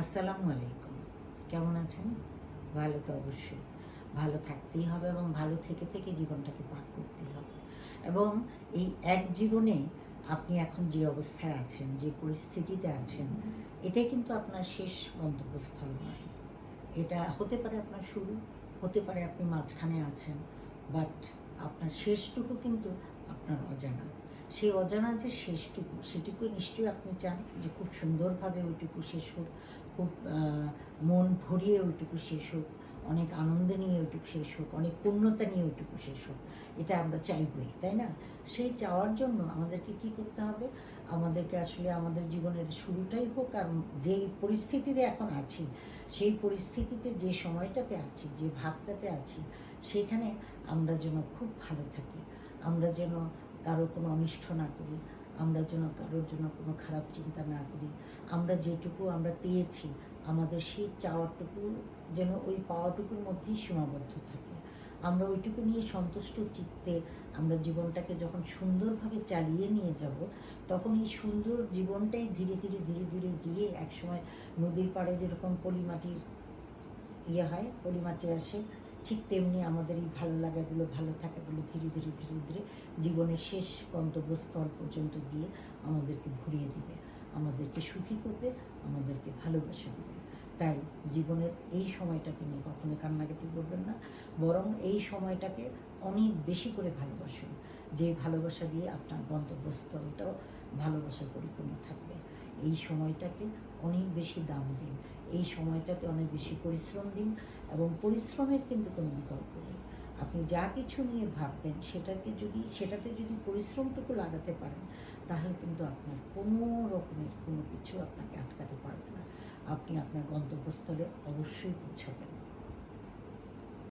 আসসালামু আলাইকুম। কেমন আছেন? ভালো তো অবশ্যই। ভালো থাকতেই হবে এবং ভালো থেকে থেকে জীবনটাকে পার করতেই হবে। এবং এই এক জীবনে আপনি এখন যে অবস্থায় আছেন, যে পরিস্থিতিতে আছেন, এটাই কিন্তু আপনার শেষ গন্তব্যস্থল নয়। এটা হতে পারে আপনার শুরু, হতে পারে আপনি মাঝখানে আছেন বাট আপনার শেষটুকু কিন্তু আপনার অজানা। সেই অজানা যে শেষটুকু, সেটুকু নিশ্চয়ই আপনি চান যে খুব সুন্দরভাবে ওইটুকু শেষ হোক। খুব মন ভরিয়ে ওইটুকু শেষ হোক, অনেক আনন্দ নিয়ে ওইটুকু শেষ হোক, অনেক পূর্ণতা নিয়ে ওইটুকু শেষ হোক, এটা আমরা চাইবই, তাই না? সেই চাওয়ার জন্য আমাদেরকে কি করতে হবে? আমাদেরকে আসলে আমাদের জীবনের শুরুটাই হোক, আর যেই পরিস্থিতিতে এখন আছি, সেই পরিস্থিতিতে যে সময়টাতে আছি, যে ভাবটাতে আছি, সেখানে আমরা যেন খুব ভালো থাকি, আমরা যেন কারও কোনো অনিষ্ট না করি আমরা যেন কারোর জন্য কোনো খারাপ চিন্তা না করি। আমরা যেটুকু আমরা পেয়েছি, আমাদের সেই চাওয়াটুকু যেন ওই পাওয়াটুকুর মধ্যেই সীমাবদ্ধ থাকে। আমরা ওইটুকু নিয়ে সন্তুষ্ট চিত্তে আমরা জীবনটাকে যখন সুন্দরভাবে চালিয়ে নিয়ে যাব, তখন এই সুন্দর জীবনটাই ধীরে ধীরে ধীরে ধীরে গিয়ে একসময় নদীর পাড়ে যেরকম পলিমাটির ইয়ে হয়, পলিমাটি আসে ঠিক তেমনি আমাদের এই ভালো লাগাগুলো, ভালো থাকাগুলো ধীরে ধীরে ধীরে ধীরে জীবনের শেষ গন্তব্যস্থল পর্যন্ত গিয়ে আমাদেরকে ভরিয়ে দিবে। আমাদেরকে সুখী করবে, আমাদেরকে ভালোবাসা দেবে। তাই জীবনের এই সময়টাকে নিয়ে কখনো কান্নাকাটি করবেন না। বরং এই সময়টাকে অনেক বেশি করে ভালোবাসুন। যে ভালোবাসা দিয়ে আপনার গন্তব্যস্থলটাও ভালোবাসায় পরিপূর্ণ থাকবে। এই সময়টাকে অনেক বেশি দাম দিন। এই সময়টাতে অনেক বেশি পরিশ্রম দিন এবং পরিশ্রমের কিন্তু কোনো বিকল্প নেই। আপনি যা কিছু নিয়ে ভাববেন সেটাকে যদি, সেটাতে যদি পরিশ্রমটুকু লাগাতে পারেন, তাহলে কিন্তু আপনার কোনো রকমের কোনো কিছু আপনাকে আটকাতে পারবে না। আপনি আপনার গন্তব্যস্থলে অবশ্যই পৌঁছাবেন।